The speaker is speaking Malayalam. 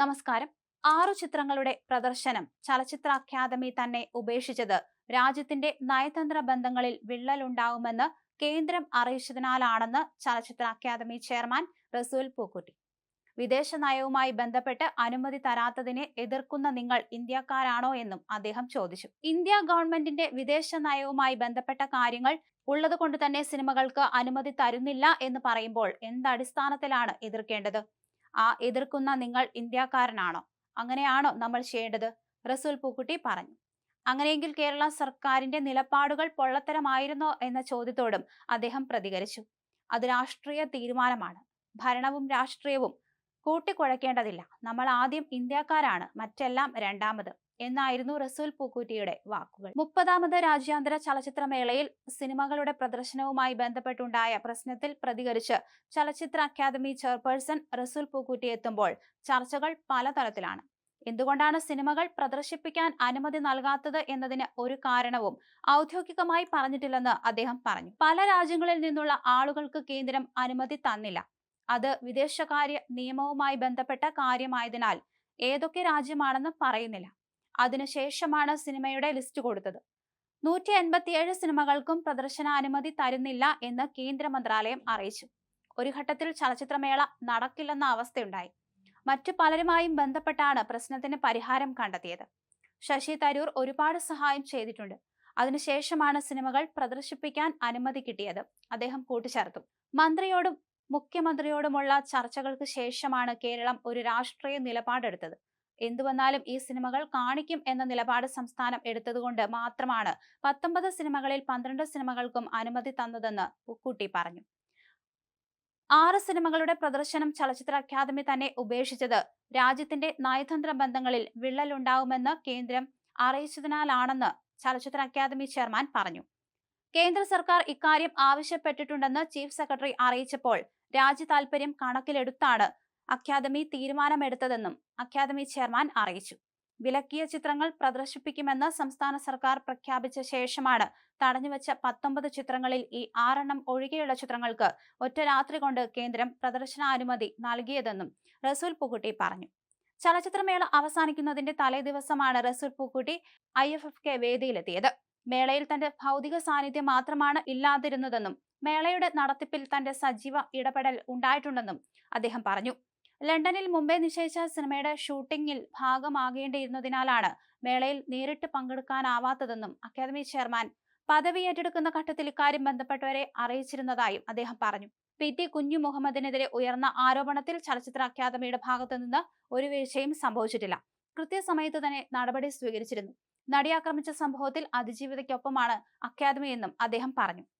നമസ്കാരം. ആറു ചിത്രങ്ങളുടെ പ്രദർശനം ചലച്ചിത്ര അക്കാദമി തന്നെ ഉപേക്ഷിച്ചത് രാജ്യത്തിന്റെ നയതന്ത്ര ബന്ധങ്ങളിൽ വിള്ളലുണ്ടാവുമെന്ന് കേന്ദ്രം അറിയിച്ചതിനാലാണെന്ന് ചലച്ചിത്ര അക്കാദമി ചെയർമാൻ റസൂൽ പൂക്കുട്ടി. വിദേശ നയവുമായി ബന്ധപ്പെട്ട് അനുമതി തരാത്തതിനെ എതിർക്കുന്ന നിങ്ങൾ ഇന്ത്യക്കാരാണോ എന്നും അദ്ദേഹം ചോദിച്ചു. ഇന്ത്യ ഗവൺമെന്റിന്റെ വിദേശ നയവുമായി ബന്ധപ്പെട്ട കാര്യങ്ങൾ ഉള്ളതുകൊണ്ട് തന്നെ സിനിമകൾക്ക് അനുമതി തരുന്നില്ല എന്ന് പറയുമ്പോൾ എന്തടിസ്ഥാനത്തിലാണ് എതിർക്കേണ്ടത്? ആ എതിർക്കുന്ന നിങ്ങൾ ഇന്ത്യക്കാരനാണോ? അങ്ങനെയാണോ നമ്മൾ ചെയ്യേണ്ടത്? റസൂൽ പൂക്കുട്ടി പറഞ്ഞു. അങ്ങനെയെങ്കിൽ കേരള സർക്കാരിന്റെ നിലപാടുകൾ പൊള്ളത്തരമായിരുന്നോ? എന്ന ചോദ്യത്തോടും അദ്ദേഹം പ്രതികരിച്ചു. അത് രാഷ്ട്രീയ തീരുമാനമാണ്. ഭരണവും രാഷ്ട്രീയവും കൂട്ടിക്കുഴയ്ക്കേണ്ടതില്ല നമ്മൾ ആദ്യം ഇന്ത്യക്കാരാണ് മറ്റെല്ലാം രണ്ടാമത് എന്നായിരുന്നു റസൂൽ പൂക്കുറ്റിയുടെ വാക്കുകൾ. മുപ്പതാമത് രാജ്യാന്തര ചലച്ചിത്രമേളയിൽ സിനിമകളുടെ പ്രദർശനവുമായി ബന്ധപ്പെട്ടുണ്ടായ പ്രശ്നത്തിൽ പ്രതികരിച്ച് ചലച്ചിത്ര അക്കാദമി ചെയർപേഴ്സൺ റസൂൽ പൂക്കുറ്റി എത്തുമ്പോൾ ചർച്ചകൾ പലതരത്തിലാണ്. എന്തുകൊണ്ടാണ് സിനിമകൾ പ്രദർശിപ്പിക്കാൻ അനുമതി നൽകാത്തത് എന്നതിന് ഒരു കാരണവും ഔദ്യോഗികമായി പറഞ്ഞിട്ടില്ലെന്ന് അദ്ദേഹം പറഞ്ഞു. പല രാജ്യങ്ങളിൽ നിന്നുള്ള ആളുകൾക്ക് കേന്ദ്രം അനുമതി തന്നില്ല. അത് വിദേശകാര്യ നിയമവുമായി ബന്ധപ്പെട്ട കാര്യമായതിനാൽ ഏതൊക്കെ രാജ്യമാണെന്ന് പറയുന്നില്ല. അതിനുശേഷമാണ് സിനിമയുടെ ലിസ്റ്റ് കൊടുത്തത്. നൂറ്റി എൺപത്തിയേഴ് സിനിമകൾക്കും പ്രദർശനാനുമതി തരുന്നില്ല എന്ന് കേന്ദ്ര മന്ത്രാലയം അറിയിച്ചു. ഒരു ഘട്ടത്തിൽ ചലച്ചിത്രമേള നടക്കില്ലെന്ന അവസ്ഥയുണ്ടായി. മറ്റു പലരുമായും ബന്ധപ്പെട്ടാണ് പ്രശ്നത്തിന് പരിഹാരം കണ്ടെത്തിയത്. ശശി തരൂർ ഒരുപാട് സഹായം ചെയ്തിട്ടുണ്ട്. അതിനുശേഷമാണ് സിനിമകൾ പ്രദർശിപ്പിക്കാൻ അനുമതി കിട്ടിയത്. അദ്ദേഹം കൂട്ടിച്ചേർത്തു മന്ത്രിയോടും മുഖ്യമന്ത്രിയോടുമുള്ള ചർച്ചകൾക്ക് ശേഷമാണ് കേരളം ഒരു രാഷ്ട്രീയ നിലപാടെടുത്തത്. എന്തുവന്നാലും ഈ സിനിമകൾ കാണിക്കും എന്ന നിലപാട് സംസ്ഥാനം എടുത്തതുകൊണ്ട് മാത്രമാണ് പത്തൊമ്പത് സിനിമകളിൽ പന്ത്രണ്ട് സിനിമകൾക്കും അനുമതി തന്നതെന്ന് ഉക്കൂട്ടി പറഞ്ഞു. ആറ് സിനിമകളുടെ പ്രദർശനം ചലച്ചിത്ര അക്കാദമി തന്നെ ഉപേക്ഷിച്ചത് രാജ്യത്തിന്റെ നയതന്ത്ര ബന്ധങ്ങളിൽ വിള്ളലുണ്ടാവുമെന്ന് കേന്ദ്രം അറിയിച്ചതിനാലാണെന്ന് ചലച്ചിത്ര അക്കാദമി ചെയർമാൻ പറഞ്ഞു. കേന്ദ്ര സർക്കാർ ഇക്കാര്യം ആവശ്യപ്പെട്ടിട്ടുണ്ടെന്ന് ചീഫ് സെക്രട്ടറി അറിയിച്ചപ്പോൾ രാജ്യ താൽപര്യം കണക്കിലെടുത്താണ് അക്കാദമി തീരുമാനമെടുത്തതെന്നും അക്കാദമി ചെയർമാൻ അറിയിച്ചു. വിലക്കിയ ചിത്രങ്ങൾ പ്രദർശിപ്പിക്കുമെന്ന് സംസ്ഥാന സർക്കാർ പ്രഖ്യാപിച്ച ശേഷമാണ് തടഞ്ഞുവച്ച പത്തൊമ്പത് ചിത്രങ്ങളിൽ ഈ ആറെണ്ണം ഒഴികെയുള്ള ചിത്രങ്ങൾക്ക് ഒറ്റ രാത്രി കൊണ്ട് കേന്ദ്രം പ്രദർശനാനുമതി നൽകിയതെന്നും റസൂൽ പൂക്കുട്ടി പറഞ്ഞു. ചലച്ചിത്രമേള അവസാനിക്കുന്നതിന്റെ തലേ ദിവസമാണ് Resul Pookutty I F F K വേദിയിലെത്തിയത്. മേളയിൽ തന്റെ ഭൗതിക സാന്നിധ്യം മാത്രമാണ് ഇല്ലാതിരുന്നതെന്നും മേളയുടെ നടത്തിപ്പിൽ തന്റെ സജീവ ഇടപെടൽ ഉണ്ടായിട്ടുണ്ടെന്നും അദ്ദേഹം പറഞ്ഞു. ലണ്ടനിൽ മുമ്പേ നിശ്ചയിച്ച സിനിമയുടെ ഷൂട്ടിംഗിൽ ഭാഗമാകേണ്ടിയിരുന്നതിനാലാണ് മേളയിൽ നേരിട്ട് പങ്കെടുക്കാനാവാത്തതെന്നും അക്കാദമി ചെയർമാൻ പദവി ഏറ്റെടുക്കുന്ന ഘട്ടത്തിൽ ഇക്കാര്യം ബന്ധപ്പെട്ടവരെ അറിയിച്ചിരുന്നതായും അദ്ദേഹം പറഞ്ഞു. പി. ടി. കുഞ്ഞു മുഹമ്മദിനെതിരെ ഉയർന്ന ആരോപണത്തിൽ ചലച്ചിത്ര അക്കാദമിയുടെ ഭാഗത്തു നിന്ന് ഒരു വീഴ്ചയും സംഭവിച്ചിട്ടില്ല. കൃത്യസമയത്ത് തന്നെ നടപടി സ്വീകരിച്ചിരുന്നു. നടിയാക്രമിച്ച സംഭവത്തിൽ അതിജീവിതയ്ക്കൊപ്പമാണ് അക്കാദമി എന്നും അദ്ദേഹം പറഞ്ഞു.